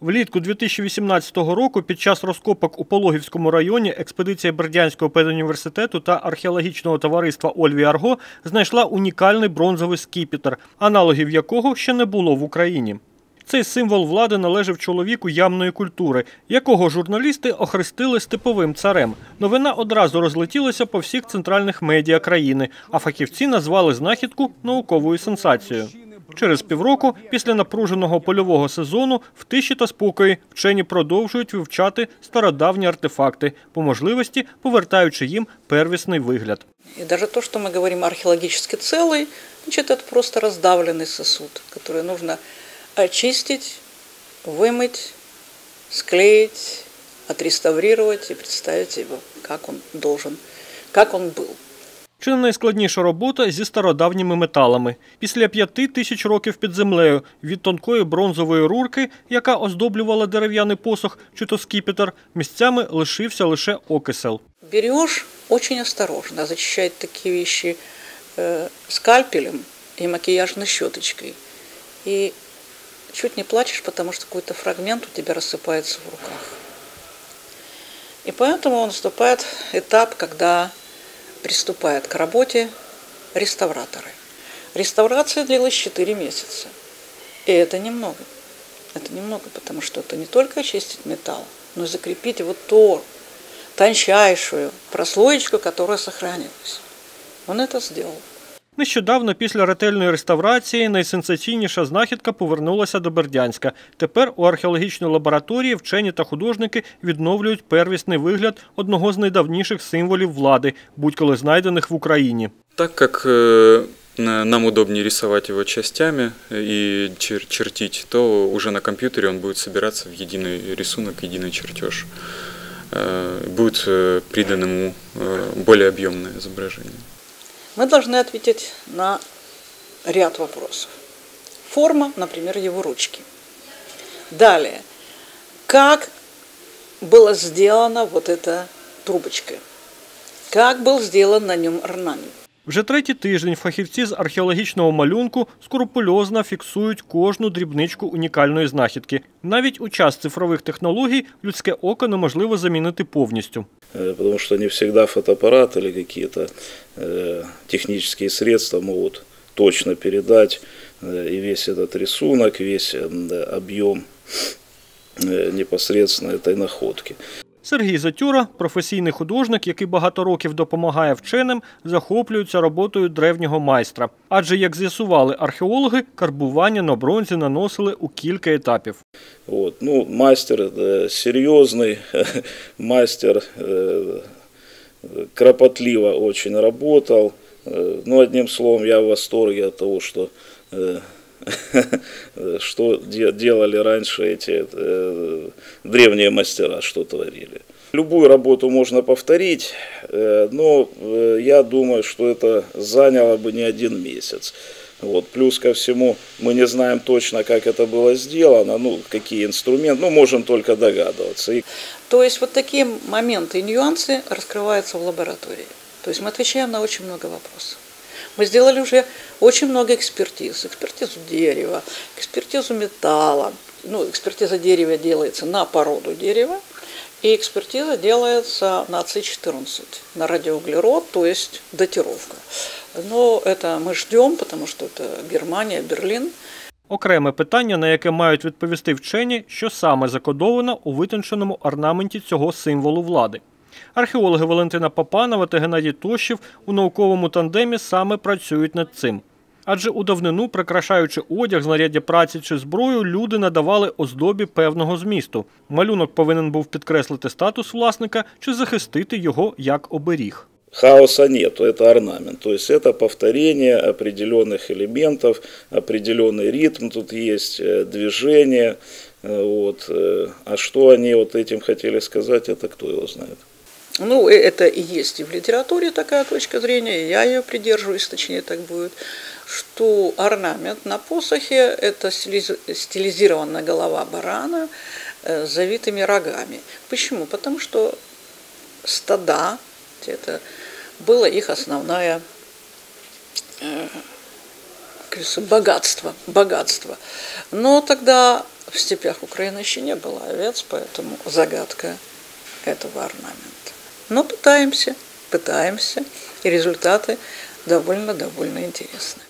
Влітку 2018 року під час розкопок у Пологівському районі експедиція Бердянського педуніверситету та археологічного товариства Ольві Арго знайшла унікальний бронзовий скіпітр, аналогів якого ще не було в Україні. Цей символ влади належав чоловіку ямної культури, якого журналісти охрестили степовим царем. Новина одразу розлетілася по всіх центральних медіа країни, а фахівці назвали знахідку науковою сенсацією. Через півроку, після напруженого польового сезону, в тиші та спокої вчені продовжують вивчати стародавні артефакти, по можливості повертаючи їм первісний вигляд. И даже то, что мы говорим археологически целый, значит, это просто раздавленный сосуд, который нужно очистить, вымыть, склеить, отреставрировать и представить его, как он должен, как он был. Чи не найскладніша робота зі стародавніми металами. Після п'яти тисяч років під землею від тонкої бронзової рурки, яка оздоблювала дерев'яний посох чи то скіпетр, місцями лишився лише окисел. Берешь очень осторожно, зачищать такие вещи э, скальпелем и макияжной щеточкой. И чуть не плачешь, потому что какой-то фрагмент у тебя рассыпается в руках. И поэтому наступает этап, когда приступают к работе реставраторы. Реставрация длилась 4 месяца. И это немного. Это немного, потому что это не только очистить металл, но и закрепить вот ту тончайшую прослоечку, которая сохранилась. Он это сделал. Нещодавно, після ретельної реставрації, найсенсаційніша знахідка повернулася до Бердянська. Тепер у археологічній лабораторії вчені та художники відновлюють первісний вигляд одного з найдавніших символів влади, будь-коли знайдених в Україні. Так как э, на- нам удобнее рисовать его частями и чер- чертить, то уже на компьютере он будет собираться в единый рисунок, единый чертеж. Э, Будет э, придано ему э, более объемное изображение. Мы должны ответить на ряд вопросов. Форма, например, его ручки. Далее, как было сделано вот эта трубочка? Как был сделан на нем орнамент? Вже третій тиждень фахівці з археологічного малюнку скрупульозно фіксують кожну дрібничку унікальної знахідки. Навіть у час цифрових технологій людське око неможливо замінити повністю. Э, потому что не всегда фотоаппарат или какие-то э, технические средства могут точно передать э, и весь этот рисунок, весь объем непосредственно этой находки. Сергій Затюра, професійний художник, який багато років допомагає вченим, захоплюється роботою древнього майстра. Адже, як з'ясували археологи, карбування на бронзі наносили у кілька етапів. Вот. Ну, мастер э, серьезный, мастер э, кропотливо очень работал. Э, Ну, одним словом, я в восторге от того, что, э, что де- делали раньше эти э, древние мастера, что творили. Любую работу можно повторить, э, но э, я думаю, что это заняло бы не один месяц. Вот. Плюс ко всему, мы не знаем точно, как это было сделано, ну, какие инструменты, ну, можем только догадываться. То есть вот такие моменты и нюансы раскрываются в лаборатории. То есть мы отвечаем на очень много вопросов. Мы сделали уже очень много экспертиз. Экспертизу дерева, экспертизу металла. Ну, экспертиза дерева делается на породу дерева, и экспертиза делается на С14, на радиоуглерод, то есть датировка. Но это мы ждем, потому что это Германия, Берлин. Окреме питання, на яке мають відповісти вчені, що саме закодовано у витонченому орнаменті цього символу влади. Археологи Валентина Папанова та Геннадій Тощів у науковому тандемі саме працюють над цим. Адже у давнину, прикрашаючи одяг, знаряддя праці чи зброю, люди надавали оздобі певного змісту. Малюнок повинен був підкреслити статус власника чи захистити його як оберіг. хаоса нету, это орнамент. То есть это повторение определенных элементов, определенный ритм тут есть, э, движение. э, Вот. э, А что они вот этим хотели сказать, это кто его знает. Ну, э, это и есть и в литературе такая точка зрения, я ее придерживаюсь, точнее так будет, что орнамент на посохе – это стилиз- стилизированная голова барана э, с завитыми рогами. Почему? Потому что стада – это было их основное э, богатство, богатство. Но тогда в степях Украины еще не было овец, поэтому загадка этого орнамента. Но пытаемся, пытаемся, и результаты довольно-довольно интересны.